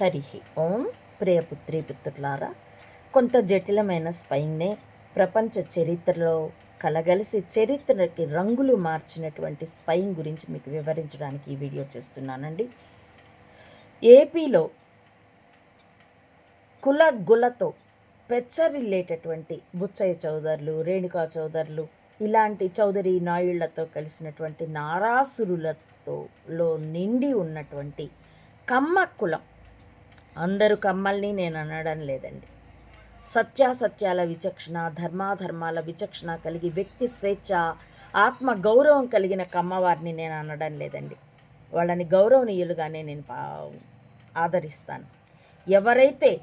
హరి ఓం ప్రియపుత్రి పుత్రులారా కొంత జటిలమైన స్పైన్నే ప్రపంచ చరిత్రలో కలగలిసి చరిత్రకి రంగులు మార్చినటువంటి స్పైన్ గురించి మీకు వివరించడానికి ఈ వీడియో చేస్తున్నానండి. ఏపీలో కుల గులతో పెచ్చరిల్లేటటువంటి బుచ్చయ్య చౌదరులు రేణుకా చౌదరులు ఇలాంటి చౌదరి నాయుళ్ళతో కలిసినటువంటి నారాసురులతో లో నిండి ఉన్నటువంటి కమ్మ కులం అందరు కమ్మల్ని నేను అనడం లేదండి. సత్యాసత్యాల విచక్షణ ధర్మాధర్మాల విచక్షణ కలిగి వ్యక్తి స్వేచ్ఛ ఆత్మ గౌరవం కలిగిన కమ్మవారిని నేను అనడం లేదండి. వాళ్ళని గౌరవనీయులుగానే నేను పా- ఆదరిస్తాను. ఎవరైతే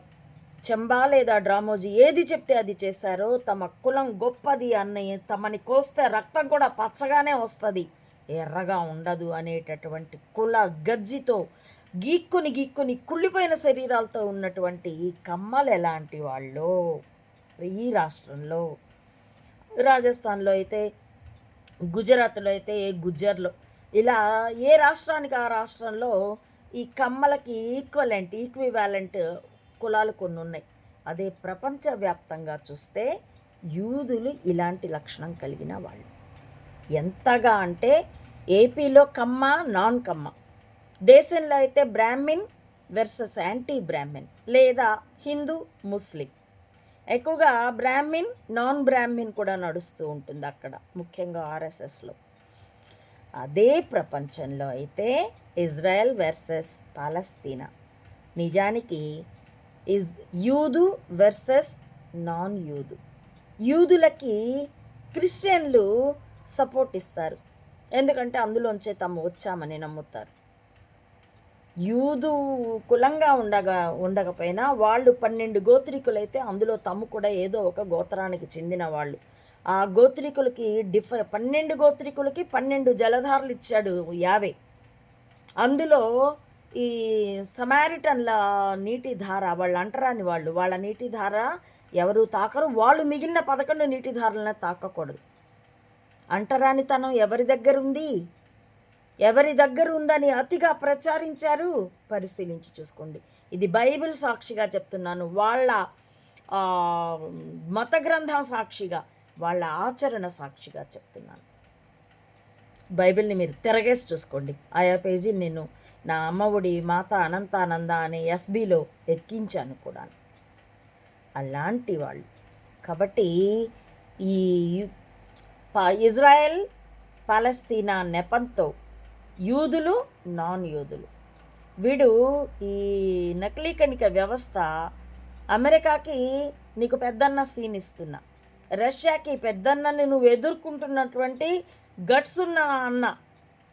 చెంబా లేదా డ్రామోజీ ఏది చెప్తే అది చేశారో తమ కులం గొప్పది అన్న తమని కోస్తే రక్తం కూడా పచ్చగానే వస్తుంది. ఎర్రగా ఉండదు అనేటటువంటి కుల గజ్జితో గీక్కుని గీక్కుని కుళ్ళిపోయిన శరీరాలతో ఉన్నటువంటి ఈ కమ్మలు ఎలాంటి వాళ్ళు? ఈ రాష్ట్రంలో రాజస్థాన్లో అయితే గుజరాత్లో అయితే ఏ గుజర్లో ఇలా ఏ రాష్ట్రానికి ఆ రాష్ట్రంలో ఈ కమ్మలకి ఈక్వలెంట్ ఈక్వివాలెంట్ కులాలు కొన్ని ఉన్నాయి. అదే ప్రపంచవ్యాప్తంగా చూస్తే యూదులు ఇలాంటి లక్షణం కలిగిన వాళ్ళు. ఎంతగా అంటే ఏపీలో కమ్మ నాన్ కమ్మ. దేశంలో అయితే బ్రాహ్మిన్ వెర్సెస్ యాంటీ బ్రాహ్మిన్ లేదా హిందూ ముస్లిం. ఎక్కువగా బ్రాహ్మిన్ నాన్ బ్రాహ్మిన్ కూడా నడుస్తూ ఉంటుంది అక్కడ ముఖ్యంగా ఆర్ఎస్ఎస్లో అదే ప్రపంచంలో అయితే ఇజ్రాయెల్ వెర్సెస్ పాలస్తీనా. నిజానికి ఇజ్ యూదు వెర్సెస్ నాన్ యూదు యూదులకి క్రిస్టియన్లు సపోర్ట్ ఇస్తారు. ఎందుకంటే అందులోంచే తాము వచ్చామని నమ్ముతారు. యూదు కులంగా ఉండగా ఉండకపోయినా వాళ్ళు పన్నెండు గోత్రికులైతే అందులో తమ్ము కూడా ఏదో ఒక గోత్రానికి చెందిన వాళ్ళు. ఆ గోత్రికులకి డిఫర్ పన్నెండు గోత్రికులకి పన్నెండు జలధారలు ఇచ్చాడు యావే. అందులో ఈ సమారిటన్ల నీటి ధార వాళ్ళు అంటరాని వాళ్ళు వాళ్ళ నీటి ధార ఎవరు తాకరు వాళ్ళు మిగిలిన పదకొండు నీటి ధారలను తాకకూడదు. అంటరానితనం ఎవరి దగ్గర ఉంది ఎవరి దగ్గర ఉందని అతిగా ప్రచారించారు? పరిశీలించి చూసుకోండి. ఇది బైబిల్ సాక్షిగా చెప్తున్నాను. వాళ్ళ మత గ్రంథం సాక్షిగా వాళ్ళ ఆచరణ సాక్షిగా చెప్తున్నాను. బైబిల్ని మీరు తిరగేసి చూసుకోండి. ఆయా పేజీని నేను నా అమ్మఒడి మాత అనంతానంద అనే ఎఫ్బిలో ఎక్కించాను కూడా అలాంటి వాళ్ళు. కాబట్టి ఈ ఇజ్రాయెల్ పాలస్తీనా నెపంతో యూదులు నాన్ యూదులు వీడు ఈ నకిలీ కణిక వ్యవస్థ అమెరికాకి నీకు పెద్దన్న సీన్ ఇస్తున్నా. రష్యాకి పెద్దన్నని నువ్వు ఎదుర్కొంటున్నటువంటి గట్స్ ఉన్న అన్న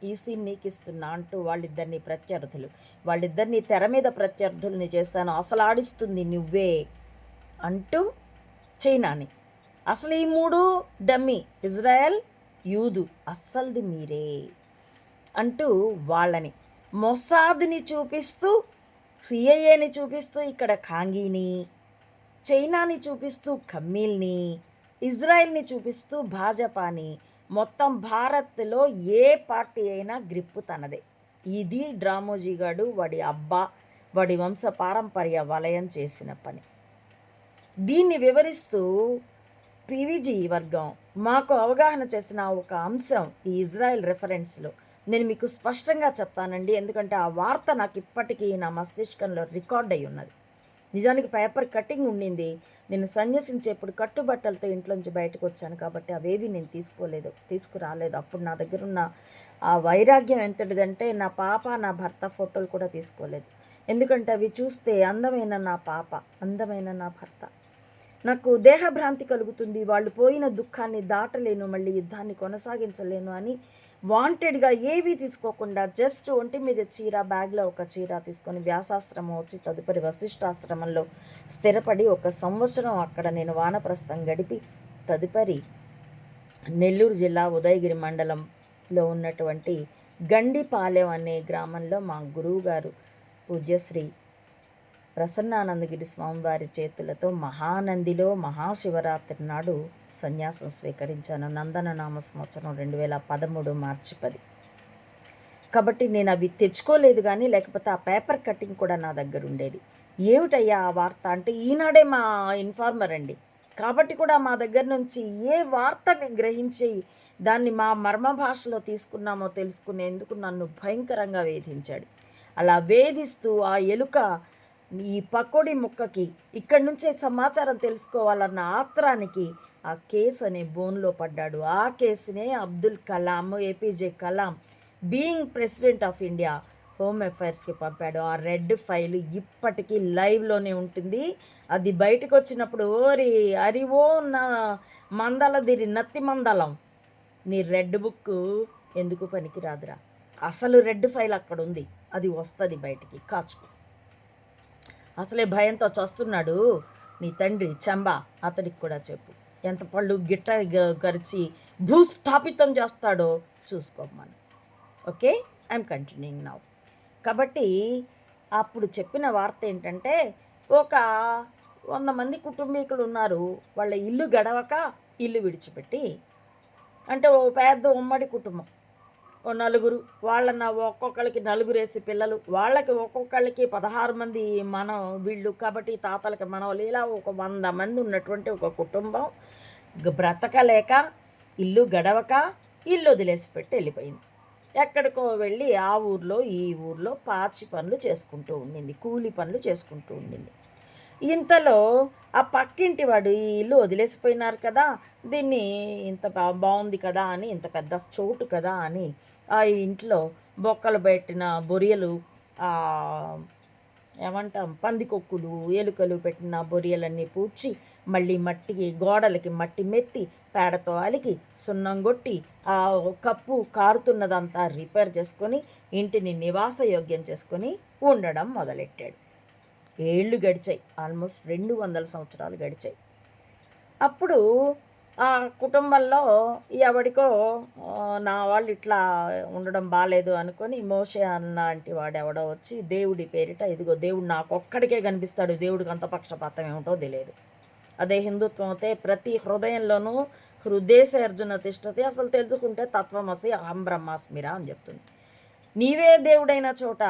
ఈ సీన్ నీకు ఇస్తున్నా అంటూ వాళ్ళిద్దరిని ప్రత్యర్థులు. వాళ్ళిద్దరిని తెర మీద ప్రత్యర్థుల్ని చేస్తాను అసలు ఆడిస్తుంది నువ్వే అంటూ చైనాని. అసలు ఈ మూడు డమ్మీ ఇజ్రాయెల్ యూదు అస్సల్ది మీరే. అంటూ వాళ్ళని మొసాద్ని చూపిస్తూ సిఐఏని చూపిస్తూ ఇక్కడ ఖాంగీని చైనాని చూపిస్తూ కమ్మీల్ని ఇజ్రాయెల్ని చూపిస్తూ భాజపాని మొత్తం భారత్లో ఏ పార్టీ అయినా గ్రిప్పు తనదే. ఇది డ్రామోజీ గాడు వాడి అబ్బా వాడి వంశ పారంపర్య వలయం చేసిన పని. దీన్ని వివరిస్తూ పీవీజీ వర్గం మాకు అవగాహన చేసిన ఒక అంశం ఈ ఇజ్రాయెల్ రెఫరెన్స్లో నేను మీకు స్పష్టంగా చెప్తానండి. ఎందుకంటే ఆ వార్త నాకు ఇప్పటికీ నా మస్తిష్కంలో రికార్డ్ అయి ఉన్నది. నిజానికి పేపర్ కటింగ్ ఉండింది. నేను సన్యసించేప్పుడు కట్టుబట్టలతో ఇంట్లోంచి బయటకు వచ్చాను కాబట్టి అవేవి నేను తీసుకోలేదు తీసుకురాలేదు. అప్పుడు నా దగ్గర ఉన్న ఆ వైరాగ్యం ఎంతటిదంటే నా పాప నా భర్త ఫోటోలు కూడా తీసుకోలేదు. ఎందుకంటే అవి చూస్తే అందమైన నా పాప అందమైన నా భర్త. నాకు దేహభ్రాంతి కలుగుతుంది. వాళ్ళు పోయిన దుఃఖాన్ని దాటలేను మళ్ళీ యుద్ధాన్ని కొనసాగించలేను అని వాంటెడ్గా ఏవి తీసుకోకుండా జస్ట్ ఒంటి మీద చీర బ్యాగ్లో ఒక చీర తీసుకొని వ్యాసాశ్రమం వచ్చి తదుపరి వశిష్ఠాశ్రమంలో స్థిరపడి ఒక సంవత్సరం అక్కడ నేను వానప్రస్థం గడిపి తదుపరి నెల్లూరు జిల్లా ఉదయగిరి మండలంలో ఉన్నటువంటి గండిపాలెం అనే గ్రామంలో మా గురువు గారు పూజ్యశ్రీ ప్రసన్నానందగిరి స్వామివారి చేతులతో మహానందిలో మహాశివరాత్రి నాడు సన్యాసం స్వీకరించాను. నందన నామ సంవత్సరం రెండు వేల పదమూడు మార్చి పది. కాబట్టి నేను అవి తెచ్చుకోలేదు కానీ లేకపోతే ఆ పేపర్ కటింగ్ కూడా నా దగ్గర ఉండేది. ఏమిటయ్యా ఆ వార్త? అంటే ఈనాడే మా ఇన్ఫార్మర్ అండి. కాబట్టి కూడా మా దగ్గర నుంచి ఏ వార్తని గ్రహించి దాన్ని మా మర్మ భాషలో తీసుకున్నామో తెలుసుకునేందుకు నన్ను భయంకరంగా వేధించాడు. అలా వేధిస్తూ ఆ ఎలుక ఈ పకోడీ ముక్కకి ఇక్కడి నుంచే సమాచారం తెలుసుకోవాలన్న ఆత్రానికి ఆ కేసు అనే బోన్లో పడ్డాడు. ఆ కేసునే Abdul Kalam APJ Kalam being president of India home అఫైర్స్కి పంపాడు. ఆ రెడ్ ఫైల్ ఇప్పటికీ లైవ్లోనే ఉంటుంది. అది బయటకు వచ్చినప్పుడు ఓరి అరివో నా మందలదిరి నత్తి మందలం. నీ రెడ్ బుక్ ఎందుకు పనికిరాదురా? అసలు రెడ్ ఫైల్ అక్కడ ఉంది అది వస్తుంది బయటికి. కాచుకో. అసలే భయంతో చస్తున్నాడు. నీ తండ్రి చంబా అతడికి కూడా చెప్పు. ఎంత పళ్ళు గిట్ట గరిచి భూస్థాపితం చేస్తాడో చూసుకోమని ఓకే? I'm continuing now. కాబట్టి అప్పుడు చెప్పిన వార్త ఏంటంటే ఒక వంద మంది కుటుంబీకులు ఉన్నారు. వాళ్ళ ఇల్లు గడవక ఇల్లు విడిచిపెట్టి అంటే ఓ పెద్ద ఉమ్మడి కుటుంబం. ఓ నలుగురు వాళ్ళన్న ఒక్కొక్కరికి నలుగురేసి పిల్లలు. వాళ్ళకి ఒక్కొక్కళ్ళకి పదహారు మంది మనం వీళ్ళు కాబట్టి తాతలకి మనవలు. ఇలా ఒక వంద మంది ఉన్నటువంటి ఒక కుటుంబం. బ్రతకలేక ఇల్లు గడవక ఇల్లు వదిలేసి పెట్టి వెళ్ళిపోయింది. ఎక్కడికో వెళ్ళి ఆ ఊర్లో ఈ ఊర్లో పాచి పనులు చేసుకుంటూ ఉండింది కూలి పనులు చేసుకుంటూ ఉండింది. ఇంతలో ఆ పక్కింటి వాడు ఈ ఇల్లు వదిలేసిపోయినారు కదా దీన్ని ఇంత బాగుంది కదా అని ఇంత పెద్ద చోటు కదా అని ఆ ఇంట్లో బొక్కలు పెట్టిన బొరియలు ఏమంటాం పందికొక్కులు ఎలుకలు పెట్టిన బొరియలన్నీ పూడ్చి మళ్ళీ మట్టికి గోడలకి మట్టి మెత్తి పేడతో అలికి సున్నం కొట్టి ఆ కప్పు కారుతున్నదంతా రిపేర్ చేసుకొని ఇంటిని నివాసయోగ్యం చేసుకొని ఉండడం మొదలెట్టాడు. ఏళ్ళు గడిచాయి ఆల్మోస్ట్ రెండు వందల సంవత్సరాలు గడిచాయి. అప్పుడు ఆ కుటుంబంలో ఎవడికో నా వాళ్ళు ఇట్లా ఉండడం బాగాలేదు అనుకొని మోషే అన్నలాంటి వాడు ఎవడో వచ్చి దేవుడి పేరిట ఇదిగో దేవుడు నాకు ఒక్కడికే కనిపిస్తాడు దేవుడికి అంత పక్షపాతం ఏమిటో తెలియదు. అదే హిందుత్వం అయితే ప్రతి హృదయంలోనూ హృదయస అర్జున తిష్టతే అసలు తెలుసుకుంటే తత్వమసి అహం బ్రహ్మాస్మిరా అని చెప్తుంది. నీవే దేవుడైన చోట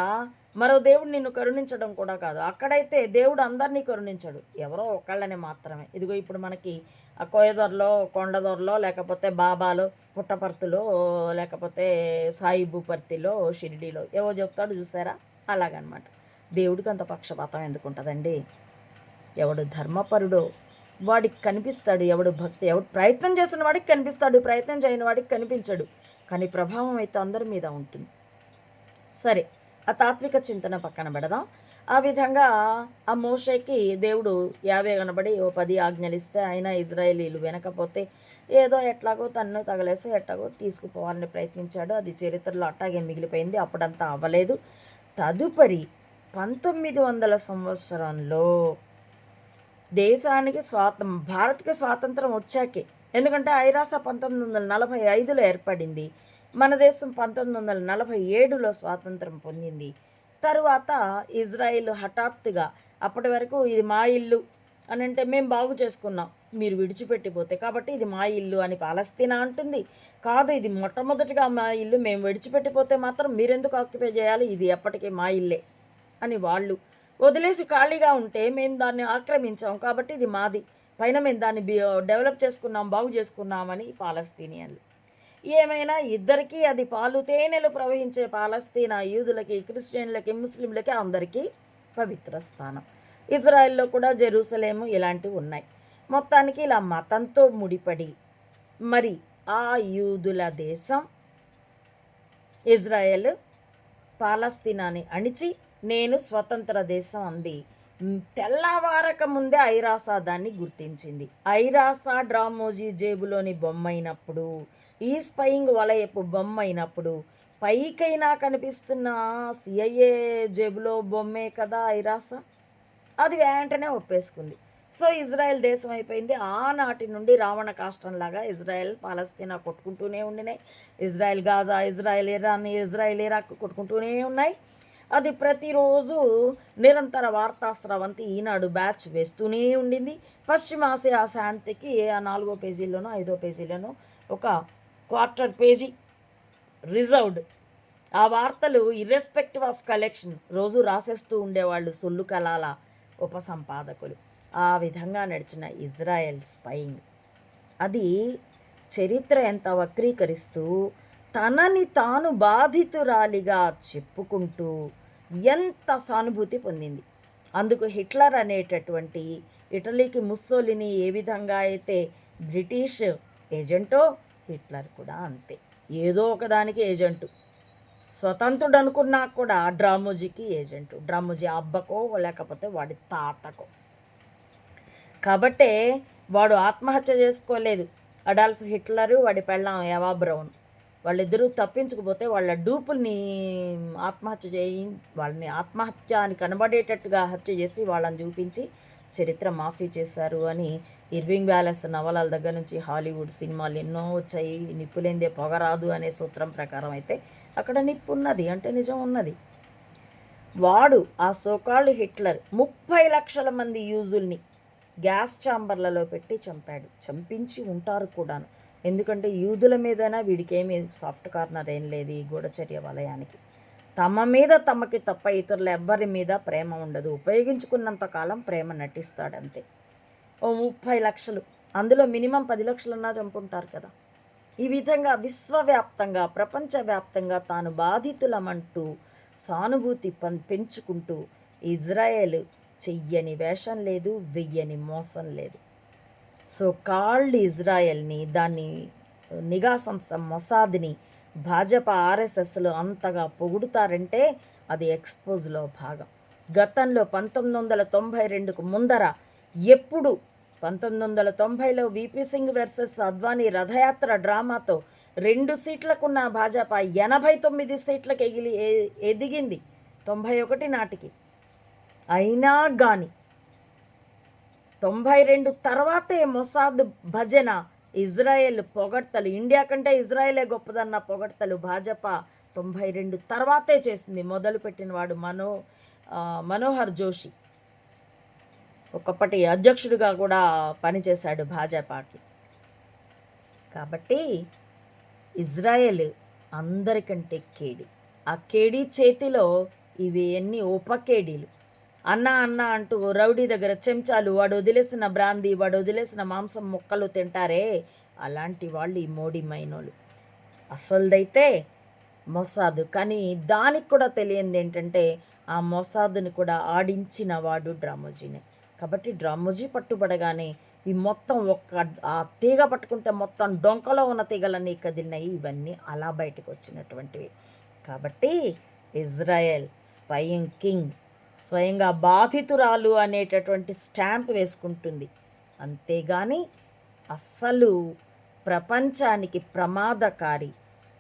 మరో దేవుడు నిన్ను కరుణించడం కూడా కాదు అక్కడైతే దేవుడు అందరినీ కరుణించడు ఎవరో ఒకళ్ళని మాత్రమే. ఇదిగో ఇప్పుడు మనకి కోయదొరలో కొండదొరలో లేకపోతే బాబాలో పుట్టపర్తిలో లేకపోతే సాయిబుపర్తిలో షిరిడీలో ఏవో చెప్తాడు చూసారా? అలాగనమాట. దేవుడికి అంత పక్షపాతం ఎందుకు ఉంటుందండి? ఎవడు ధర్మపరుడో వాడికి కనిపిస్తాడు ఎవడు భక్తి ఎవడు ప్రయత్నం చేస్తున్న వాడికి కనిపిస్తాడు ప్రయత్నం చేయని వాడికి కనిపించడు కానీ ప్రభావం అయితే అందరి మీద ఉంటుంది. సరే ఆ తాత్విక చింతన పక్కన పెడదాం. ఆ విధంగా ఆ మోషేకి దేవుడు యాభై కనబడి ఓ పది ఆజ్ఞలిస్తే ఆయన ఇజ్రాయేలీలు వెనకపోతే ఏదో ఎట్లాగో తన్ను తగలేసో ఎట్లాగో తీసుకుపోవాలని ప్రయత్నించాడు. అది చరిత్రలో అట్టాగే మిగిలిపోయింది. అప్పుడంతా అవ్వలేదు. తదుపరి పంతొమ్మిది వందల సంవత్సరంలో దేశానికి స్వాతం భారత్కి స్వాతంత్రం వచ్చాకే. ఎందుకంటే ఐరాస పంతొమ్మిది వందల నలభై ఐదులో ఏర్పడింది. మన దేశం పంతొమ్మిది వందల నలభై ఏడులో స్వాతంత్రం పొందింది. తరువాత ఇజ్రాయిల్ హఠాత్తుగా అప్పటి వరకు ఇది మా ఇల్లు అని అంటే మేము బాగు చేసుకున్నాం. మీరు విడిచిపెట్టిపోతే కాబట్టి ఇది మా ఇల్లు అని పాలస్తీనా అంటుంది. కాదు ఇది మొట్టమొదటిగా మా ఇల్లు మేము విడిచిపెట్టిపోతే మాత్రం మీరెందుకు ఆక్యుపై చేయాలి? ఇది ఎప్పటికీ మా ఇల్లే అని వాళ్ళు వదిలేసి ఖాళీగా ఉంటే మేము దాన్ని ఆక్రమించాం కాబట్టి ఇది మాది. పైన మేము దాన్ని డెవలప్ చేసుకున్నాం బాగు చేసుకున్నామని పాలస్తీనియన్లు. ఏమైనా ఇద్దరికీ అది పాలు తేనెలు ప్రవహించే పాలస్తీనా యూదులకి క్రిస్టియన్లకి ముస్లింలకి అందరికీ పవిత్ర స్థానం. ఇజ్రాయెల్లో కూడా జెరూసలేము ఇలాంటివి ఉన్నాయి. మొత్తానికి ఇలా మతంతో ముడిపడి మరి ఆ యూదుల దేశం ఇజ్రాయెల్ పాలస్తీనాని అణిచి నేను స్వతంత్ర దేశం అంది. తెల్లవారక ముందే ఐరాసా దాన్ని గుర్తించింది. ఐరాసా డ్రామోజీ జేబులోని బొమ్మ అయినప్పుడు ఈ స్పయింగ్ వలయపు బొమ్మ అయినప్పుడు పైకైనా కనిపిస్తున్న సిఐఏ జేబులో బొమ్మే కదా ఐరాస అది వెంటనే ఒప్పేసుకుంది. సో ఇజ్రాయెల్ దేశం అయిపోయింది. ఆనాటి నుండి రావణ కాష్టంలాగా ఇజ్రాయెల్ పాలస్తీనా కొట్టుకుంటూనే ఉండినాయి. Israel Gaza Israel Iran Israel Iraq కొట్టుకుంటూనే ఉన్నాయి. అది ప్రతిరోజు నిరంతర వార్తాస్రవంతి ఈనాడు బ్యాచ్ వేస్తూనే ఉండింది. పశ్చిమాసియా శాంతికి ఆ నాలుగో పేజీలోనో ఐదో పేజీలోనో ఒక క్వార్టర్ పేజీ రిజర్వ్డ్. ఆ వార్తలు ఇర్రెస్పెక్టివ్ ఆఫ్ కలెక్షన్ రోజు రాసేస్తూ ఉండేవాళ్ళు సొల్లు కళాల ఉపసంపాదకులు. ఆ విధంగా నడిచిన ఇజ్రాయెల్ స్పైయింగ్. అది చరిత్ర ఎంత వక్రీకరిస్తూ తనని తాను బాధితురాలిగా చెప్పుకుంటూ ఎంత సానుభూతి పొందింది. అందుకు హిట్లర్ అనేటటువంటి ఇటలీకి ముస్సోలిని ఏ విధంగా అయితే బ్రిటిష్ ఏజెంటో హిట్లర్ కూడా అంతే. ఏదో ఒకదానికి ఏజెంటు. స్వతంత్రుడు అనుకున్నా కూడా డ్రామోజీకి ఏజెంటు. డ్రామోజీ అబ్బకో లేకపోతే వాడి తాతకో. కాబట్టే వాడు ఆత్మహత్య చేసుకోలేదు. అడాల్ఫ్ హిట్లరు వాడి పెళ్ళాం ఎవా బ్రౌన్. వాళ్ళిద్దరూ తప్పించకపోతే వాళ్ళ డూపుల్ని ఆత్మహత్య చేయి వాళ్ళని ఆత్మహత్య అని కనబడేటట్టుగా హత్య చేసి వాళ్ళని చూపించి చరిత్ర మాఫీ చేశారు అని ఇర్వింగ్ వ్యాలెస్ నవలాల దగ్గర నుంచి హాలీవుడ్ సినిమాలు ఎన్నో వచ్చాయి. నిప్పులేందే పొగరాదు అనే సూత్రం ప్రకారం అయితే అక్కడ నిప్పు ఉన్నది అంటే నిజం ఉన్నది. వాడు ఆ సోకాళ్ళు హిట్లర్ ముప్పై లక్షల మంది యూజుల్ని గ్యాస్ ఛాంబర్లలో పెట్టి చంపాడు. చంపించి ఉంటారు కూడాను. ఎందుకంటే యూదుల మీదైనా వీడికి ఏమీ సాఫ్ట్ కార్నర్ ఏం లేదు ఈ గూఢచర్య వలయానికి. తమ మీద తమకి తప్ప ఇతరుల ఎవ్వరి మీద ప్రేమ ఉండదు. ఉపయోగించుకున్నంత కాలం ప్రేమ నటిస్తాడంతే. ఓ ముప్పై లక్షలు. అందులో మినిమం పది లక్షలన్నా చంపుంటారు కదా. ఈ విధంగా విశ్వవ్యాప్తంగా ప్రపంచవ్యాప్తంగా తాను బాధితులమంటూ సానుభూతి పం పెంచుకుంటూ ఇజ్రాయెల్ చెయ్యని వేషం లేదు వెయ్యని మోసం లేదు. సో కాల్డ్ ఇజ్రాయెల్ని దాన్ని నిఘా సంస్థ మొసాద్ని భాజపా ఆర్ఎస్ఎస్లు అంతగా పొగుడుతారంటే అది ఎక్స్పోజ్లో భాగం. గతంలో పంతొమ్మిది వందల తొంభై రెండుకు ముందర ఎప్పుడు పంతొమ్మిది వందల తొంభైలో V P Singh versus Advani రథయాత్ర డ్రామాతో రెండు సీట్లకున్న భాజపా ఎనభై తొమ్మిది సీట్లకు ఎగిలి ఎదిగింది తొంభై ఒకటి నాటికి. అయినా కానీ తొంభై రెండు తర్వాతే మొసాద్ భజన ఇజ్రాయెల్ పొగడ్తలు. ఇండియా కంటే ఇజ్రాయెలే గొప్పదన్న పొగడ్తలు భాజపా తొంభై రెండు తర్వాతే చేసింది. మొదలుపెట్టినవాడు మనో మనోహర్ జోషి. ఒకప్పటి అధ్యక్షుడిగా కూడా పనిచేశాడు భాజపాకి. కాబట్టి ఇజ్రాయెల్ అందరికంటే కేడి. ఆ కేడీ చేతిలో ఇవి ఎన్ని ఉపకేడీలు? అన్న అన్న అంటూ రౌడీ దగ్గర చెంచాలు వాడు వదిలేసిన బ్రాందీ వాడు వదిలేసిన మాంసం ముక్కలు తింటారే? అలాంటి వాళ్ళు ఈ మోడీ మైనోలు. అసలుదైతే మొసాదు. కానీ దానికి కూడా తెలియంది ఏంటంటే ఆ మొసాదుని కూడా ఆడించిన వాడు డ్రామోజీనే. కాబట్టి డ్రామోజీ పట్టుబడగానే ఈ మొత్తం ఒక్క ఆ తీగ పట్టుకుంటే మొత్తం డొంకలో ఉన్న తీగలన్నీ కదిలినాయి. ఇవన్నీ అలా బయటకు వచ్చినటువంటివి. కాబట్టి ఇజ్రాయెల్ స్పయింగ్ కింగ్ స్వయంగా బాధితురాలు అనేటటువంటి స్టాంప్ వేసుకుంటుంది. అంతేగాని అస్సలు ప్రపంచానికి ప్రమాదకారి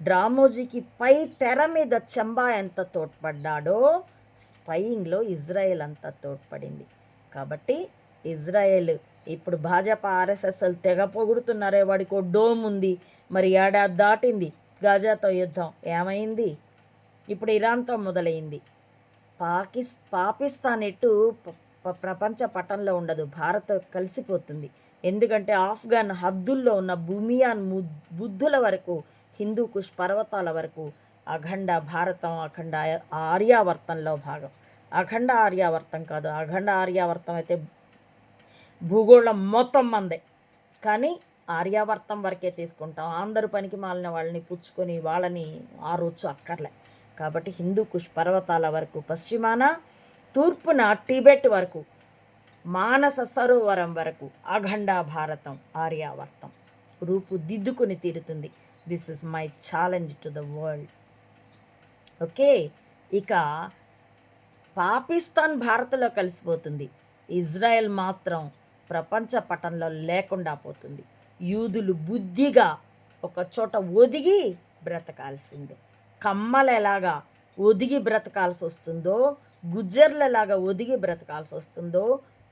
డ్రామోజీకి పై తెర మీద చెంబా ఎంత తోడ్పడ్డాడో స్పయింగ్లో ఇజ్రాయెల్ అంత తోడ్పడింది. కాబట్టి ఇజ్రాయెల్ ఇప్పుడు భాజపా ఆర్ఎస్ఎస్ఎల్ తెగ పొగుడుతున్నారే వాడికి ఓ డోమ్ ఉంది మరి ఏడాది దాటింది గాజాతో యుద్ధం ఏమైంది? ఇప్పుడు ఇరాన్తో మొదలైంది. పాకిస్ పాకిస్తాన్ ఎటు ప్రపంచ పటంలో ఉండదు. భారత్ కలిసిపోతుంది. ఎందుకంటే ఆఫ్ఘన్ హద్దుల్లో ఉన్న భూమియాన్ ము- బుద్ధుల వరకు హిందూ కుష్ పర్వతాల వరకు అఖండ భారతం అఖండ ఆర్యావర్తంలో భాగం. అఖండ ఆర్యావర్తం కాదు. అఖండ ఆర్యావర్తం అయితే భూగోళం మొత్తం మందే. కానీ ఆర్యావర్తం వరకే తీసుకుంటాం. అందరు పనికి మాలిన వాళ్ళని పుచ్చుకొని వాళ్ళని ఆ రోజు అక్కర్లే. కాబట్టి హిందూ కుష్ పర్వతాల వరకు పశ్చిమాన తూర్పున టిబెట్ వరకు మానస సరోవరం వరకు అఖండ భారతం ఆర్యావర్తం. రూపు దిద్దుకొని తీరుతుంది. This is my challenge to the world okay? ఇక పాకిస్తాన్ భారత్లో కలిసిపోతుంది. ఇజ్రాయెల్ మాత్రం ప్రపంచ పటంలో లేకుండా పోతుంది. యూదులు బుద్ధిగా ఒక చోట ఒదిగి బ్రతకాల్సిందే. కమ్మలు ఎలాగా ఒదిగి బ్రతకాల్సి వస్తుందో గుజ్జర్లు ఎలాగా ఒదిగి బ్రతకాల్సి వస్తుందో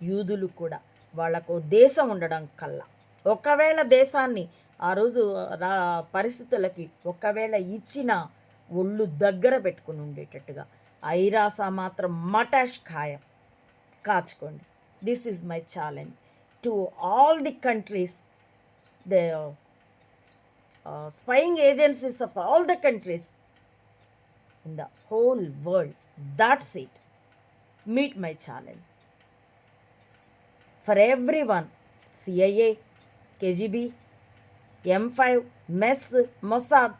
యూదులు కూడా వాళ్ళకు దేశం ఉండడం కల్లా. ఒకవేళ దేశాన్ని ఆ రోజు రా పరిస్థితులకి ఒకవేళ ఇచ్చిన ఒళ్ళు దగ్గర పెట్టుకుని ఉండేటట్టుగా ఐరాస మాత్రం మటాష్ ఖాయం. కాచుకోండి. This is my challenge to all the countries the spying agencies of all the countries in the whole world. That's it. Meet my challenge. For everyone, CIA, KGB, M5, MES, Mossad,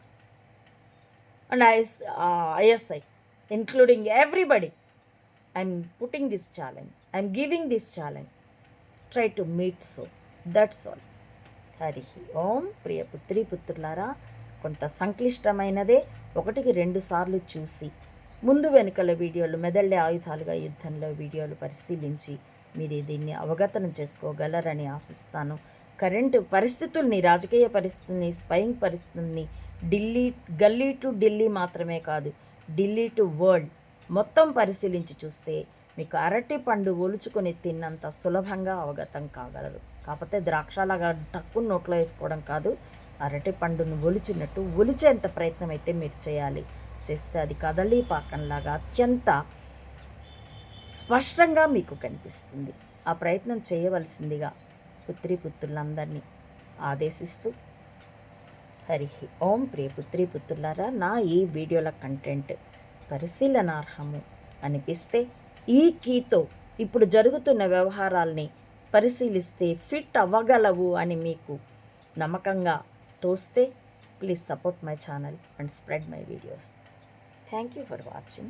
and IS, uh, ISI, including everybody. I'm putting this challenge. I'm giving this challenge. Try to meet so. That's all. Hari Om ప్రియ పుత్రి పుత్రులారా కొంత సంక్లిష్టమైనదే ఒకటికి రెండు సార్లు చూసి ముందు వెనుకల వీడియోలు మెదళ్ళే ఆయుధాలుగా యుద్ధంలో వీడియోలు పరిశీలించి మీరు దీన్ని అవగతనం చేసుకోగలరని ఆశిస్తాను. కరెంటు పరిస్థితుల్ని రాజకీయ పరిస్థితుల్ని స్పయింగ్ పరిస్థితుల్ని ఢిల్లీ గల్లీ టు ఢిల్లీ మాత్రమే కాదు ఢిల్లీ టు వరల్డ్ మొత్తం పరిశీలించి చూస్తే మీకు అరటి పండు ఒలుచుకొని తిన్నంత సులభంగా అవగతం కాగలరు. కాకపోతే ద్రాక్షలాగా టక్కు నోట్లో వేసుకోవడం కాదు అరటి పండును ఒలిచినట్టు ఒలిచేంత ప్రయత్నం అయితే మీరు చేయాలి. చేస్తే అది కదలీ పాకంలాగా అత్యంత స్పష్టంగా మీకు కనిపిస్తుంది. ఆ ప్రయత్నం చేయవలసిందిగా పుత్రి పుత్రులందరినీ ఆదేశిస్తూ హరి ఓం ప్రియ పుత్రి పుత్రులారా నా ఈ వీడియోల కంటెంట్ పరిశీలనార్హము అనిపిస్తే ఈ కీతో ఇప్పుడు జరుగుతున్న వ్యవహారాల్ని పరిశీలిస్తే ఫిట్ అవ్వగలవు అని మీకు నమ్మకంగా दोस्ते please support my channel and spread my videos thank you for watching